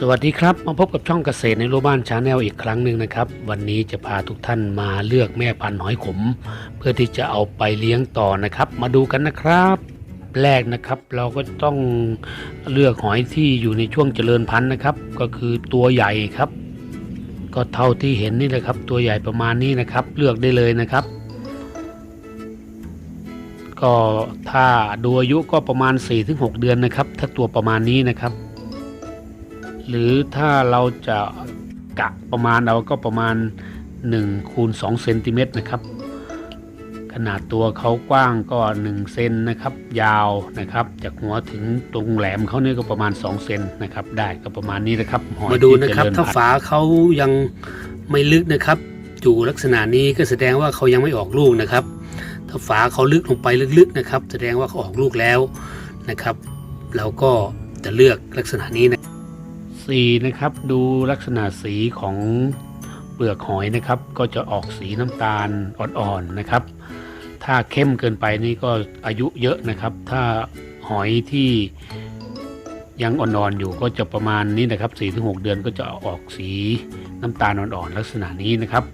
สวัสดีครับ มาพบกับช่องเกษตรในรั้วบ้านชาแนลอีกครั้งหนึ่งนะครับ วันนี้จะพาทุกท่านมาเลือกแม่พันธุ์หอยขม เพื่อที่จะเอาไปเลี้ยงต่อนะครับ มาดูกันนะครับ แรกนะครับเราก็ต้องเลือกหอยที่อยู่ในช่วงเจริญพันธุ์นะครับ ก็คือตัวใหญ่ครับ ก็เท่าที่เห็นนี่แหละครับ ตัวใหญ่ประมาณนี้นะครับ เลือกได้เลยนะครับ ก็ถ้าดูอายุก็ประมาณ 4-6 เดือนนะครับ ถ้าตัวประมาณนี้นะครับ หรือถ้าเราจะกะประมาณเอาก็ประมาณ1คูณ2เซนติเมตรนะครับ ขนาดตัวเขากว้างก็1เซนนะครับ ยาวนะครับ จากหัวถึงตรงแหลมเขาเนี่ยก็ประมาณ2เซนนะครับ ได้ก็ประมาณนี้นะครับหอยมาดูนะครับที่เจญถ้าพันธุ์ฝาเขายังไม่ลึกนะครับอยู่ลักษณะนี้ก็แสดงว่าเขายังไม่ออกลูกนะครับ ถ้าฝาเขาลึกลงไปลึกๆนะครับ แสดงว่าเขาออกลูกแล้วนะครับ เราก็จะเลือกลักษณะนี้นะ สีนะครับดูลักษณะสีของเปลือกหอยนะครับ ก็จะออกสีน้ำตาลอ่อนๆนะครับ ถ้าเข้มเกินไปนี่ก็อายุเยอะนะครับ ถ้าหอยที่ยังอ่อนๆอยู่ก็จะประมาณนี้นะครับ 4-6 เดือนก็จะออกสีน้ำตาลอ่อนๆลักษณะนี้นะครับ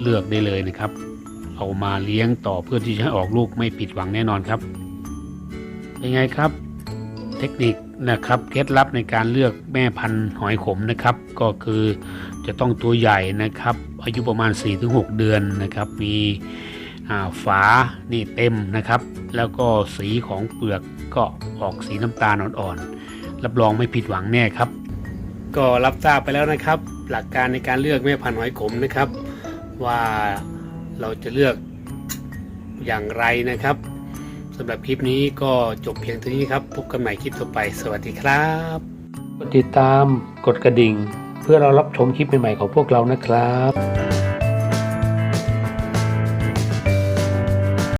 เลือกได้เลยนะครับ เอามาเลี้ยงต่อเพื่อที่จะให้ออกลูกไม่ผิดหวังแน่นอนครับเป็นไงครับ เทคนิคนะครับเคล็ดลับในการเลือกแม่พันธุ์หอยขมนะครับ ก็คือจะต้องตัวใหญ่นะครับ อายุประมาณ 4-6 เดือนนะครับ มีอ่าฝานี่เต็มนะครับ แล้วก็สีของเปลือกก็ออกสีน้ำตาลอ่อนๆรับรองไม่ผิดหวังแน่ครับ ก็รับทราบไปแล้วนะครับ หลักการในการเลือกแม่พันธุ์หอยขมนะครับ ว่าเราจะเลือกอย่างไรนะครับ สำหรับคลิปนี้ก็จบเพียงเท่านี้ครับ พบกันใหม่คลิปต่อไป สวัสดีครับ กดติดตาม กดกระดิ่ง เพื่อเรารับชมคลิปใหม่ๆของพวกเรานะครับ